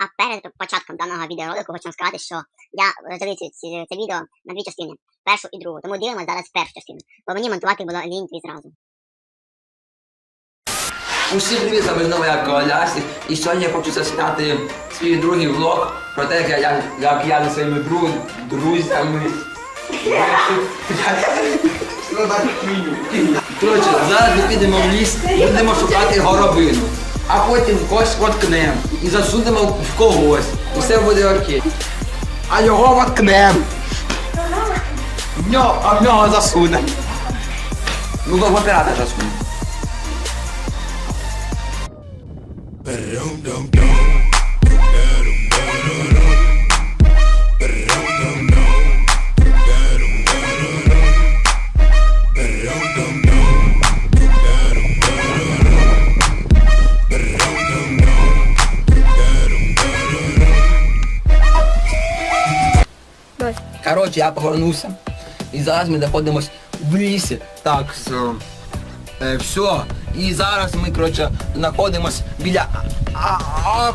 А перед початком даного відеоролику хочу вам сказати, що я розділив ці- ці- це відео на дві частини. Першу і другу. Тому дивимося зараз першу частину. Бо мені монтувати було лінь відразу. Усім привіт, з вами знову я Колясик. І сьогодні я хочу засняти свій другий влог про те, як я, як я зі своїми друг, друзями. Коротше, зараз ми підемо в ліс, будемо шукати горобину. А потім когось воткнемо і засунемо в когось. І все буде окей. А його воткнемо. В нього, а в нього засунемо. Ну, в оператора засунемо. Коротше, я повернувся. І зараз ми знаходимось в лісі. Так, з, е, все. І зараз ми, коротше, знаходимось біля а, а,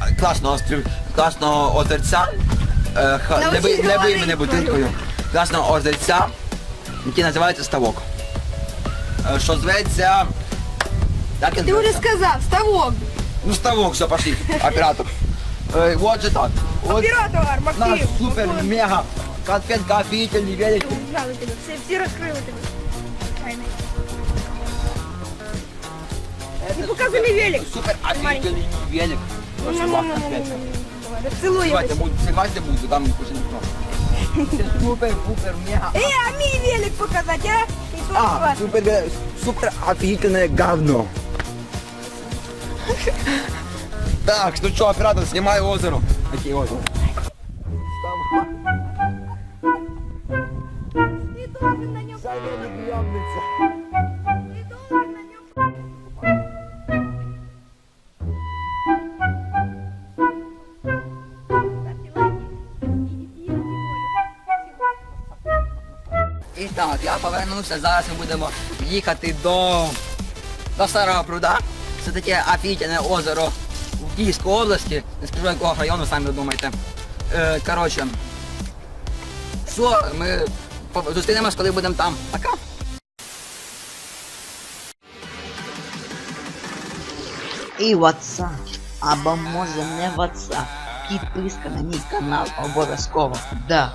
а, класного острів, класного озерця. Е, ха- не бий, не бий мене бутилкою. Класного озерця, який називається Ставок. Е, що зветься. Як він Ты уже сказал, ставок. Ну ставок, все, пошли, оператор. Е, вот же так. От Оператор, наш Максим. супер мега конфетка офигительный велик. Знали тебе, всі, всі розкрили тебе. Тайни. І показуй мій велик. Супер офигительный велик. Ну, Очень ну, классно, ну, ну, опять. ну, ну. Давай, Розцілуй Давайте, якось. буду, согласен буду, там куча не Супер, супер, мега. Е, а мій велик показати, а? І тут А, клас. супер, э, супер офигительное говно. Так, ну что, оператор, снимай озеро. Какие озеро? І- так, я повернувся, зараз ми будемо їхати до, до Старого пруда. Це таке офігенне озеро в Київській області. Не скажу якого району, самі думаєте. Е, коротше, все, ми зустрінемось, коли будемо там. Пока. І WhatsApp, або може не WhatsApp. Підписка на мій канал обов'язково. Да.